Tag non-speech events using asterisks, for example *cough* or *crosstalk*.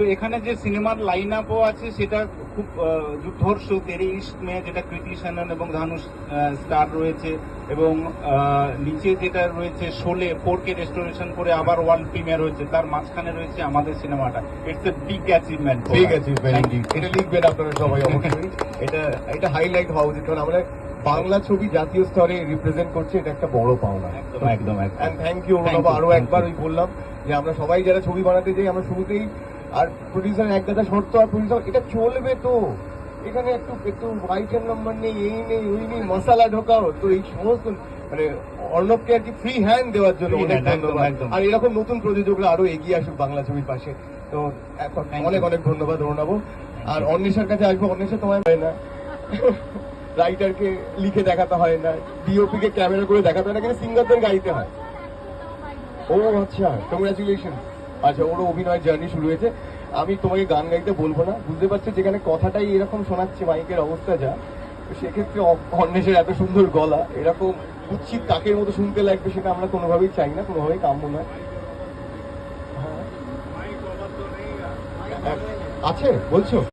তো এখানে যে সিনেমার লাইন আপও আছে সেটা খুব আহ, দুর্ধর্ষ তেরে ইস্ট মে যেটা কৃতি সেনন এবং ধানুষ স্টার রয়েছে এবং নিচে যেটা রয়েছে শোলে ফোর কে রেস্টোরেশন করে আবার ওয়ার্ল্ড প্রিমিয়ার হয়েছে তার মাঝখানে রয়েছে আমাদের সিনেমাটা। ইটস এ বিগ অ্যাচিভমেন্ট ঠিক আছে এটা লিখবেন আপনারা সবাই *laughs* অবশ্যই। এটা এটা হাইলাইট হওয়া উচিত কারণ আমরা বাংলা ছবি জাতীয় স্তরে রিপ্রেজেন্ট করছে এটা একটা বড় পাওনা। একদম একদম থ্যাংক ইউ আরও একবার ওই বললাম যে আমরা সবাই যারা ছবি বানাতে যাই আমরা শুরুতেই আর প্রডিউসার এক দাদা শর্ত আর প্রডিউসার এটা চলবে তো। এখানে একটু একটু আইটেম নাম্বার নেই এই নেই ওই নেই মশালা ঢোকাও। তো এই সমস্ত মানে অর্ণবকে আর কি ফ্রি হ্যান্ড দেওয়ার জন্য অনেক ধন্যবাদ। আর এরকম নতুন প্রযোজকরা আরও এগিয়ে আসুক বাংলা ছবির পাশে। তো এখন অনেক অনেক ধন্যবাদ অরুণাবু। আর অন্বেষার কাছে আসব। অন্বেষা তোমায় হয় না। রাইটারকে লিখে দেখাতে হয় না। ডিওপি কে ক্যামেরা করে দেখাতে হয় না। কিন্তু সিঙ্গারদের গাইতে হয়। ও আচ্ছা কংগ্রাচুলেশন আচ্ছা ওরও অভিনয় জার্নি শুরু হয়েছে। আমি তোমাকে গান গাইতে বলব না। বুঝতে পারছ? যেখানে কথাটাই এরকম শোনাচ্ছে, মাইকের অবস্থা যা সেক্ষেত্রে অন্বেষের এত সুন্দর গলা, এরকম উচ্ছিত কাকের মতো শুনতে লাগবে সেটা আমরা কোনোভাবেই চাই না, কোনোভাবেই কাম্য নয়। হ্যাঁ। আছে? বলছো?